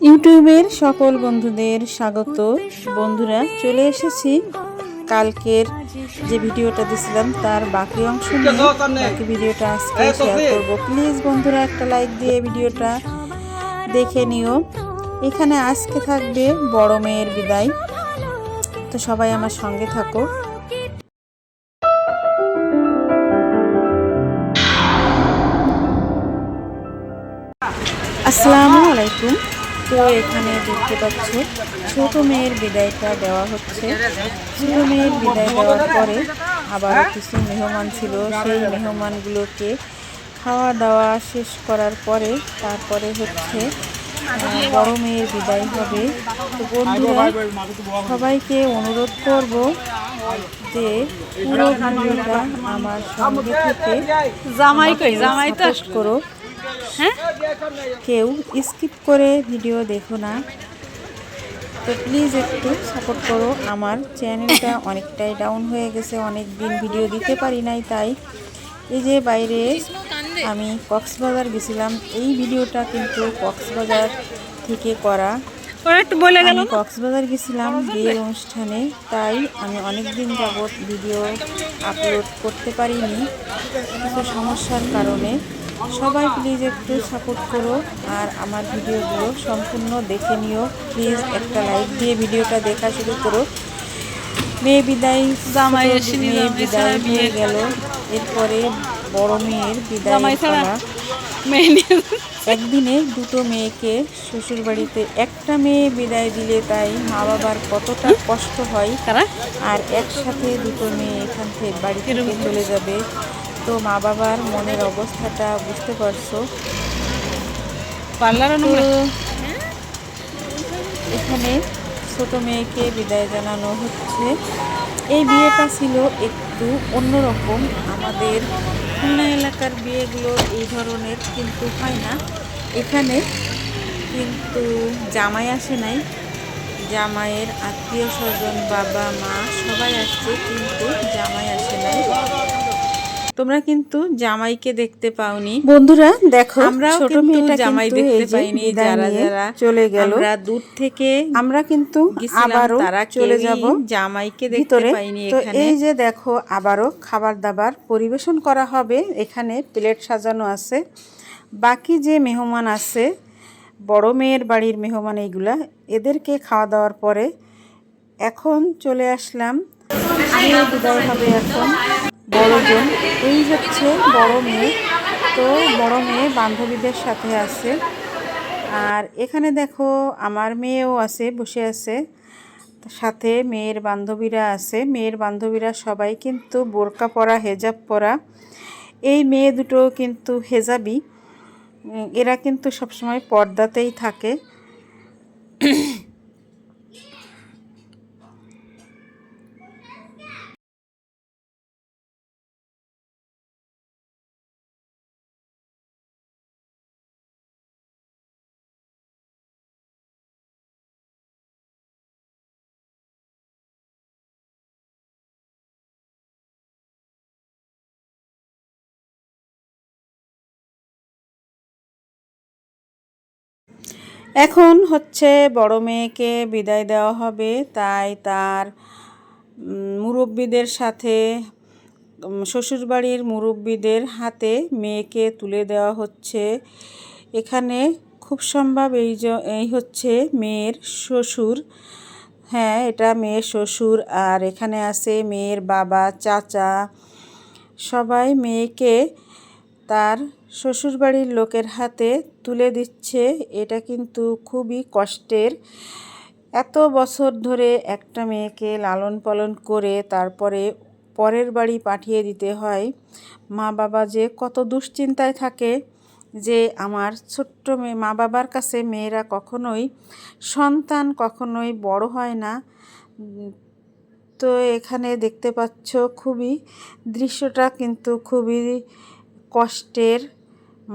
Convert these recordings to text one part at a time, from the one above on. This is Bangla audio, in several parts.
ইউটিউবের সকল বন্ধুদের স্বাগত। বন্ধুরা চলে এসেছি কালকের যে ভিডিওটা দিছিলাম তার বাকি অংশ নিয়ে। বাকি ভিডিওটা আজকে শেয়ার করব। প্লিজ বন্ধুরা একটা লাইক দিয়ে ভিডিওটা দেখে নিও। এখানে আজকে থাকবে বড় মেয়ের বিদায়। তো সবাই আমার সঙ্গে থাকো। আসসালামু তো এখানে দেখতে পাচ্ছ ছোট মেয়ের বিদায়টা দেওয়া হচ্ছে। ছোট মেয়ের বিদায় দেওয়ার পরে আবার কিছু মেহমান ছিল। সেই মেহমানগুলোকে খাওয়া দাওয়া শেষ করার পরে তারপরে হচ্ছে বড় মেয়ের বিদায় হবে। তো বন্ধুরা সবাইকে অনুরোধ করব যে পুরো ভিডিওটা আমার সঙ্গে থেকে জামাই কই? জামাই করো। হ্যাঁ? কেউ স্কিপ করে ভিডিও দেখো না। তো প্লিজ একটু সাপোর্ট করো। আমার চ্যানেলটা অনেকটাই ডাউন হয়ে গেছে। অনেক দিন ভিডিও দিতে পারি নাই তাই। এই যে বাইরে আমি কক্সবাজার গেছিলাম। এই ভিডিওটা কিন্তু কক্সবাজার থেকে করা। বলে গেল আমি কক্সবাজার গেছিলাম বিয়ের অনুষ্ঠানে। তাই আমি অনেক দিন যাবৎ ভিডিও আপলোড করতে পারিনি। কিছু সমস্যার কারণে। সবাই প্লিজ একটু সাপোর্ট করো আর আমার ভিডিওগুলো সম্পূর্ণ দেখে নিও। প্লিজ একটা লাইক দিয়ে ভিডিওটা দেখা শুরু করো। মেয়ে বিদায় মেয়ে বিদায় হয়ে গেল। এরপরে বড় মেয়ের বিদায় করা। একদিনে দুটো মেয়েকে শ্বশুর বাড়িতে একটা মেয়ে বিদায় দিলে তাই মা বাবার কতটা কষ্ট হয় আর একসাথে দুটো মেয়ে এখান থেকে বাড়ি থেকে চলে যাবে। তো মা বাবার মনের অবস্থাটা বুঝতে পারছ। পার্লার এখানে ছোট মেয়েকে বিদায় জানানো হচ্ছে। এই বিয়েটা ছিল একটু অন্যরকম। আমাদের খুলনা এলাকার বিয়েগুলো এই ধরনের কিন্তু হয় না। এখানে কিন্তু জামাই আসে নাই। জামাইয়ের আত্মীয় স্বজন বাবা মা সবাই আসছে কিন্তু জামাই আসে নাই। তোমরা কিন্তু জামাইকে দেখতে পাওনি। বন্ধুরা দেখো আমরা ছোট মেয়েটা জামাই দেখতে পাইনি, যারা যারা চলে গেল। আমরা দূর থেকে আমরা কিন্তু আবারও তারা চলে যাব জামাইকে দেখতে পাইনি এখানে। এই যে দেখো আবারও খাবার দাবার পরিবেশন করা হবে। এখানে প্লেট সাজানো আছে। বাকি যে মেহমান আছে বড় মেয়ের বাড়ির মেহমান এইগুলা এদেরকে খাওয়া দাওয়ার পরে এখন চলে আসলাম। বিদায় হবে এখন। বড়জন এই হচ্ছে বড় মেয়ে। তো বড় মেয়ে বান্ধবীদের সাথে আছে। আর এখানে দেখো আমার মেয়েও আছে, বসে আছে। সাথে মেয়ের বান্ধবীরা আছে। মেয়ের বান্ধবীরা সবাই কিন্তু বোরকা পরা, হেজাব পরা। এই মেয়ে দুটো কিন্তু হেজাবি। এরা কিন্তু সবসময় পর্দাতেই থাকে। এখন হচ্ছে বড় মেয়েকে বিদায় দেওয়া হবে, তাই তার মুরব্বিদের সাথে শ্বশুরবাড়ির মুরব্বিদের হাতে মেয়েকে তুলে দেওয়া হচ্ছে। এখানে খুব সম্ভব এই এই হচ্ছে মেয়ের শ্বশুর। হ্যাঁ এটা মেয়ের শ্বশুর, আর এখানে আছে মেয়ের বাবা, চাচা। সবাই মেয়েকে তার শ্বশুরবাড়ির লোকের হাতে তুলে দিচ্ছে, এটা কিন্তু খুবই কষ্টের। এত বছর ধরে একটা মেয়েকে লালন পালন করে তারপরে পরের বাড়ি পাঠিয়ে দিতে হয়। মা বাবা যে কত দুশ্চিন্তায় থাকে যে আমার ছোট্ট মেয়ে, মা বাবার কাছে মেয়েরা কখনোই, সন্তান কখনোই বড় হয় না। তো এখানে দেখতে পাচ্ছ খুবই, দৃশ্যটা কিন্তু খুবই কষ্টের।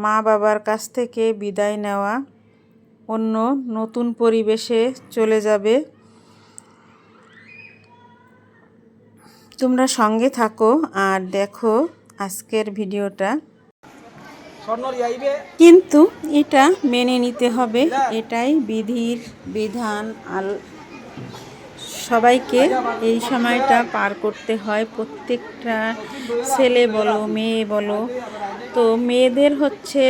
মা বাবার কাছ থেকে বিদায় নেওয়া অন্য নতুন পরিবেশে চলে যাবে। তোমরা সঙ্গে থাকো আর দেখো আজকের ভিডিওটা। কিন্তু এটা মেনে নিতে হবে এটাই বিধির বিধান। আল সবাইকে এই সময়টা পার করতে হয় প্রত্যেকটা ছেলে বলো মেয়ে বলো তো মেয়েদের হচ্ছে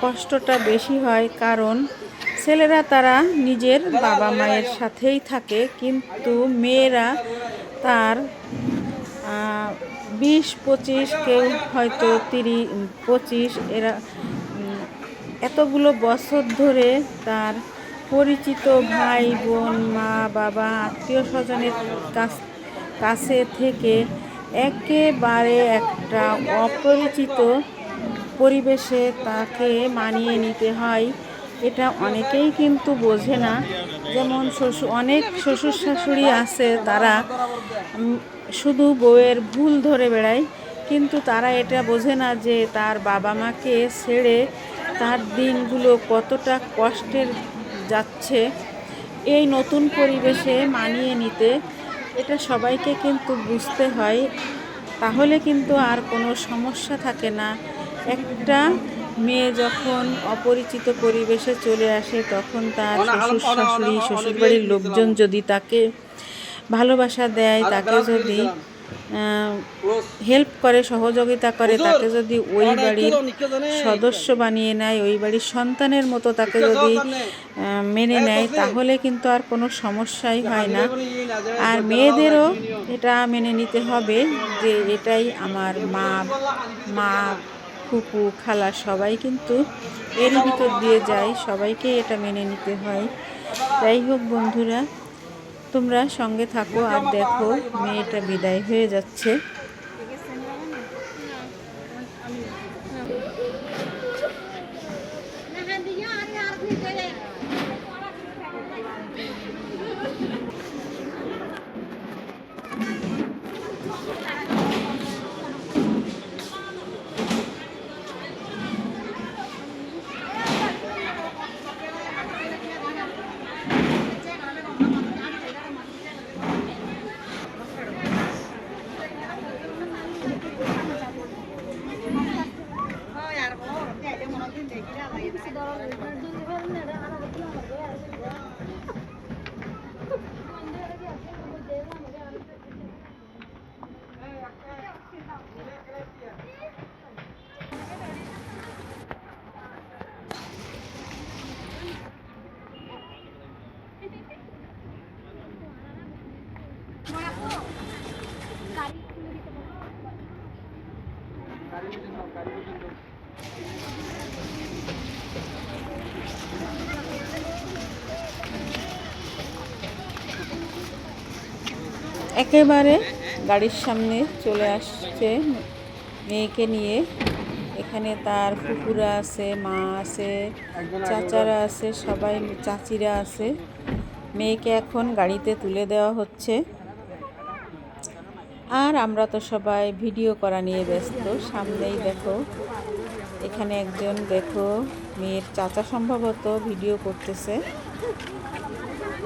কষ্টটা বেশি হয় কারণ ছেলেরা তারা নিজের বাবা মায়ের সাথেই থাকে, কিন্তু মেয়েরা তার বিশ, পঁচিশ, কেউ হয়তো তিরিশ, পঁচিশ, এরা এতগুলো বছর ধরে তার পরিচিত ভাই, বোন, মা, বাবা আত্মীয় স্বজনের কাছ, কাছে থেকে একেবারে একটা অপরিচিত পরিবেশে তাকে মানিয়ে নিতে হয়। এটা অনেকেই কিন্তু বোঝে না। যেমন শ্বশুর, অনেক শ্বশুর শাশুড়ি আছে, তারা শুধু বউয়ের ভুল ধরে বেড়ায়। কিন্তু তারা এটা বোঝে না যে তার বাবা মাকে ছেড়ে তার দিনগুলো কতটা কষ্টের যাচ্ছে। এই নতুন পরিবেশে মানিয়ে নিতে এটা সবাইকে কিন্তু বুঝতে হয়। তাহলে কিন্তু আর কোনো সমস্যা থাকে না। একটা মেয়ে যখন অপরিচিত পরিবেশে চলে আসে তখন তার শ্বশুর শাশুড়ি শ্বশুরবাড়ির লোকজন যদি তাকে ভালোবাসা দেয় তাকে যদি হেল্প করে সহযোগিতা করে তাকে যদি ওই বাড়ির সদস্য বানিয়ে নেয় ওই বাড়ির সন্তানের মতো তাকে যদি মেনে নেয় তাহলে কিন্তু আর কোনো সমস্যাই হয় না। আর মেয়েদেরও এটা মেনে নিতে হবে যে এটাই আমার মা মা ফুপু খালা সবাই কিন্তু এরই ভিতর দিয়ে যায় সবাইকে এটা মেনে নিতে হয়। যাই হোক বন্ধুরা তোমরা সঙ্গে থাকো আর দেখো মেয়েটা বিদায় হয়ে যাচ্ছে। একেবারে গাড়ির সামনে চলে আসছে মেয়েকে নিয়ে। এখানে তার ফুপুরা আছে, মা আছে, চাচারা আছে, সবাই চাচিরা আছে। মেয়েকে এখন গাড়িতে তুলে দেওয়া হচ্ছে। আর আমরা তো সবাই ভিডিও করা নিয়ে ব্যস্ত। সামনেই দেখো, এখানে একজন দেখো, মেয়ের চাচা সম্ভবত ভিডিও করতেছে।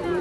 ওই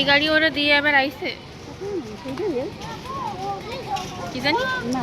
এই গাড়ি ওরা দিয়ে আবার আইছে? কি জানি? না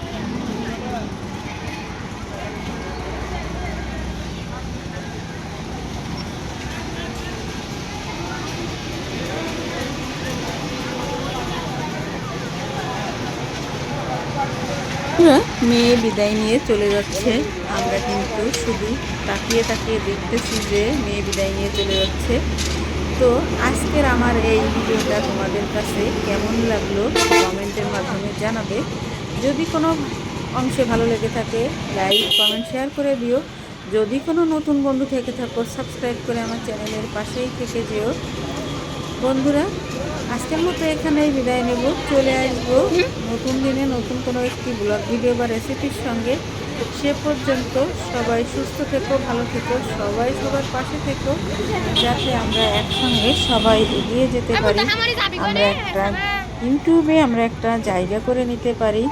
বন্ধুরা, মেয়ে বিদায় নিয়ে চলে যাচ্ছে। আমরা কিন্তু শুধু তাকিয়ে তাকিয়ে দেখতেছি যে মেয়ে বিদায় নিয়ে চলে যাচ্ছে। তো আজকের আমার এই ভিডিওটা তোমাদের কাছে কেমন লাগল কমেন্টের মাধ্যমে জানাবে। যদি কোনো অংশে ভালো লেগে থাকে লাইক কমেন্ট শেয়ার করে দিও। যদি কোনো নতুন বন্ধু থেকে থাকো সাবস্ক্রাইব করে আমার চ্যানেলের পাশেই থেকে যেও। বন্ধুরা আজকের মতো এখানেই বিদায় নেব। চলে আসব নতুন দিনে নতুন কোনো একটি ব্লগ ভিডিও বা রেসিপির সঙ্গে। সে পর্যন্ত সবাই সুস্থ থেকো ভালো থেকো সবাই সবার পাশে থেকো যাতে আমরা একসঙ্গে সবাই এগিয়ে যেতে পারি। আমরা একটা ইউটিউবে আমরা একটা জায়গা করে নিতে পারি।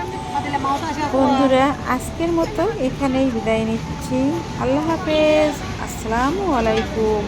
বন্ধুরা আজকের মতো এখানেই বিদায় নিচ্ছি। আল্লাহ হাফেজ। আসসালামু আলাইকুম।